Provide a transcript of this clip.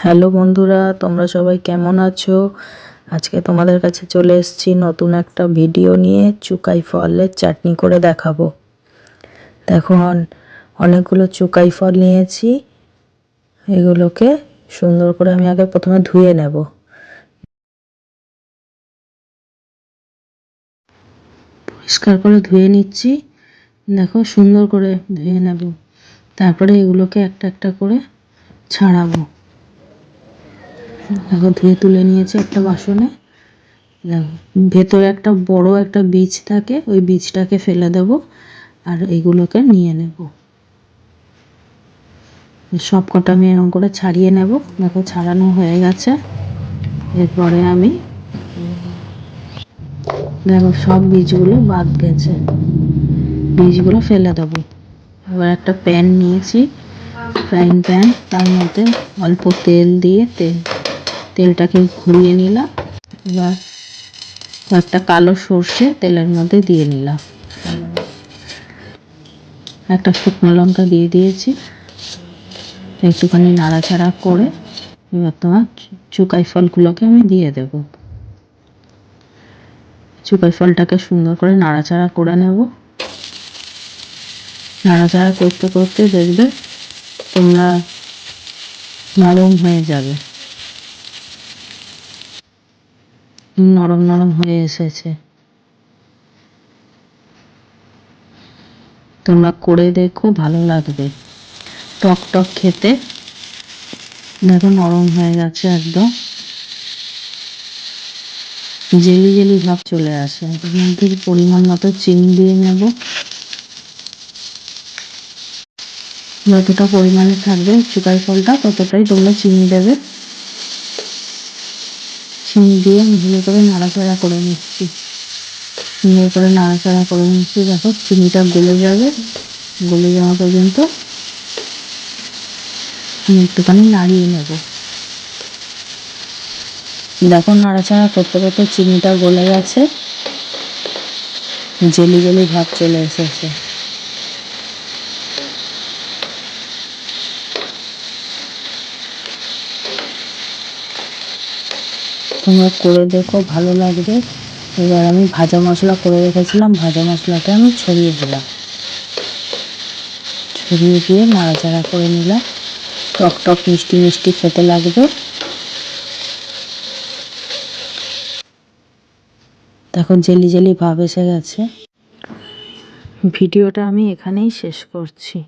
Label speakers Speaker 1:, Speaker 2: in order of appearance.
Speaker 1: Hello বন্ধুরা, তোমরা সবাই কেমন আছো? আজকে তোমাদের কাছে চলে এসেছি নতুন একটা ভিডিও নিয়ে চুকাই ফলের চাটনি করে দেখাবো। দেখো, অন- অনেকগুলো চুকাই ফল নিয়েছি। এগুলোকে সুন্দর করে আমি আগে প্রথমে ধুয়ে নেব। পরিষ্কার করে ধুয়ে নিচ্ছি। দেখো, সুন্দর করে ধুয়ে নেব। তারপরে এগুলোকে একটা একটা করে ছাড়াবো। দেখো ধুয়ে তুলে নিয়েছি একটা বাসনে। ভেতরে একটা বড় একটা বীজ থাকে, ওই বীজটাকে ফেলে দেব আর এগুলোকে নিয়ে নেব। সব কটা আমি এরকম করে ছাড়িয়ে নেব। দেখো, ছাড়ানো হয়ে গেছে। এরপরে আমি দেখো, সব বীজগুলো বাদ গেছে। বীজগুলো ফেলে দেবো। এবার একটা প্যান নিয়েছি। ফ্রাইং প্যান, তার মধ্যে অল্প তেল দিয়ে তেল তেলটাকে ঘুরিয়ে নিলাম। এবার একটা কালো সর্ষে তেলের মধ্যে দিয়ে নিলাম। একটা শুকনো লঙ্কা দিয়ে দিয়েছি। একটুখানি নাড়াচাড়া করে এবার তোমার চুকাই ফলগুলোকে আমি দিয়ে দেব। চুকাই ফলটাকে সুন্দর করে নাড়াচাড়া করে নেব। নাড়াচাড়া করতে করতে দেখবে তোমরা নরম হয়ে যাবে। নরম নরম হয়ে এসেছে। তোমরা করে দেখো, ভালো লাগবে। টক টক খেতে। দেখো নরম হয়ে গেছে একদম। জেলি জেলি ভাব চলে আসে। এর পরিমাণ মতো চিনি দিয়ে নেব। যতটা পরিমাণে থাকবে, চুকাই ফলটা ততটাই তোমরা চিনি দেবে। দিয়ে ভালো করে নাড়াচাড়া করে নিচ্ছি। সুন্দর করে নাড়াচাড়া করে নিচ্ছি, দেখো চিনিটা গলে যাবে। গলে যাওয়া পর্যন্ত আমি একটুখানি নাড়িয়ে নেব। দেখো নাড়াচাড়া করতে করতে চিনিটা গলে গেছে। জেলি জেলি ভাব চলে এসেছে। তোমরা করে দেখো, ভালো লাগবে। এবার আমি ভাজা মশলা করে রেখেছিলাম। ভাজা মশলাটা আমি ছড়িয়ে দিলাম। ছড়িয়ে দিয়ে নাড়াচাড়া করে নিলাম। টক টক, মিষ্টি মিষ্টি খেতে লাগবে। দেখো, জেলি জেলি ভাব এসে গেছে। ভিডিওটা আমি এখানেই শেষ করছি।